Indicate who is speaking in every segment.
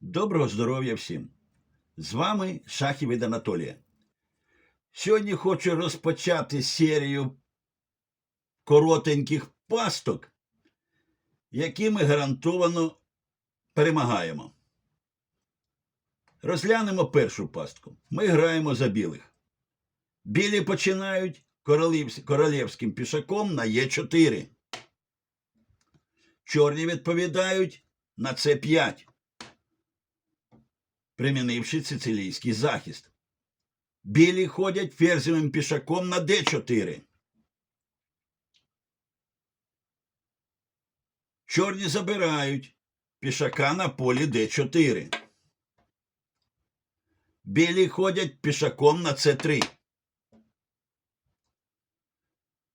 Speaker 1: Доброго здоров'я всім! З вами Шахів від Анатолія. Сьогодні хочу розпочати серію коротеньких пасток, які ми гарантовано перемагаємо. Розглянемо першу пастку. Ми граємо за білих. Білі починають королівським пішаком на Е4. Чорні відповідають на С5 примінивши сицилійський захист. Білі ходять ферзевим пішаком на d4. Чорні забирають пішака на полі d4. Білі ходять пішаком на c3.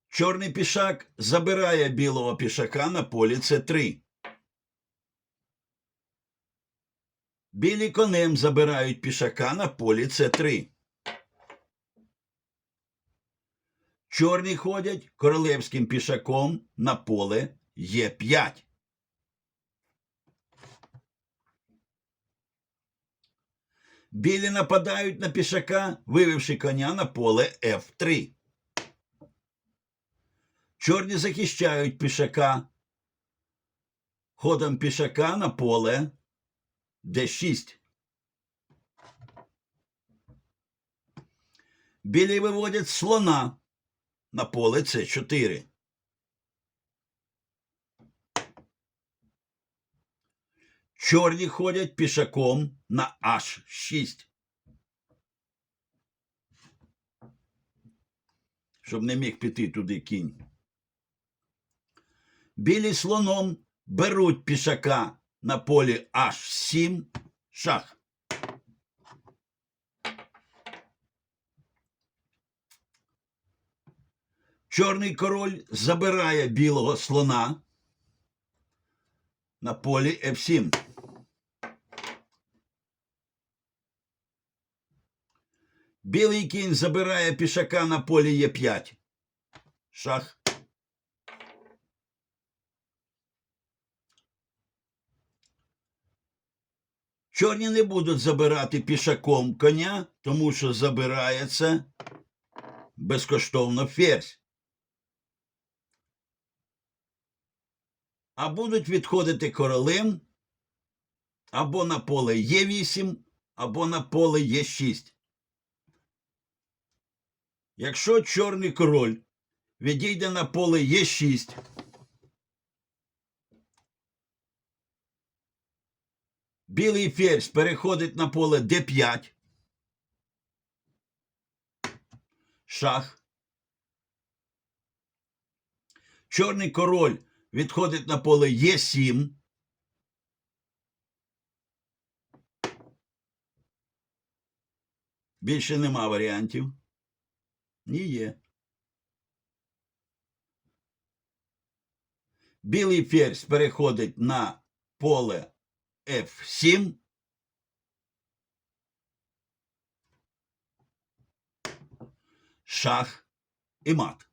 Speaker 1: Чорний пішак забирає білого пішака на полі c3. Білі конем забирають пішака на полі С3. Чорні ходять королевським пішаком на поле Е5. Білі нападають на пішака, вивівши коня на поле F3. Чорні захищають пішака ходом пішака на поле Д6. Білі виводять слона на поле С4. Чорні ходять пішаком на H6. Щоб не міг піти туди кінь. Білі слоном беруть пішака на полі H7 шах. Чорний король забирає білого слона на полі F7. Білий кінь забирає пішака на полі Е5. Шах. Чорні не будуть забирати пішаком коня, тому що забирається безкоштовно ферзь. А будуть відходити королем або на поле Е8, або на поле Е6. Якщо чорний король відійде на поле Е6, Білий ферзь переходить на поле d5. Шах. Чорний король відходить на поле Е7. Більше нема варіантів. Ні є. Білий ферзь переходить на поле F7. Шах і мат.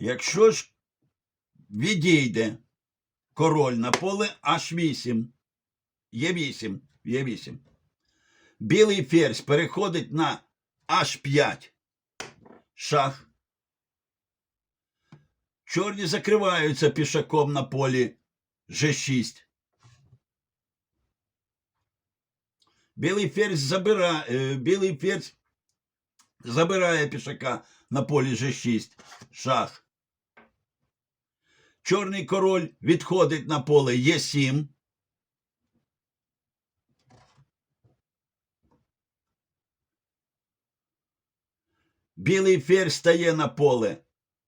Speaker 1: Якщо ж відійде король на поле H8, Е8, Е8, білий ферзь переходить на H5, шах, Чорні закриваються пішаком на полі G6. Білий ферзь забирає, білий ферзь забирає пішака на полі G6. Шах. Чорний король відходить на поле Е7. Білий ферзь стає на поле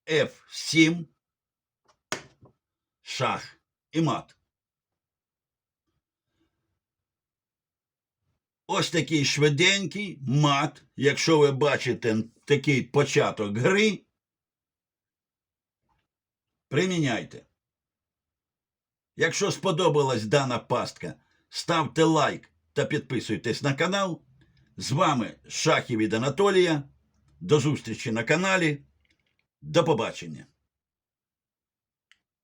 Speaker 1: F7, шах і мат. Ось такий швиденький мат, якщо ви бачите такий початок гри, приміняйте. Якщо сподобалась дана пастка, ставте лайк та підписуйтесь на канал. З вами Шахів від Анатолія. До зустрічі на каналі. До побачення.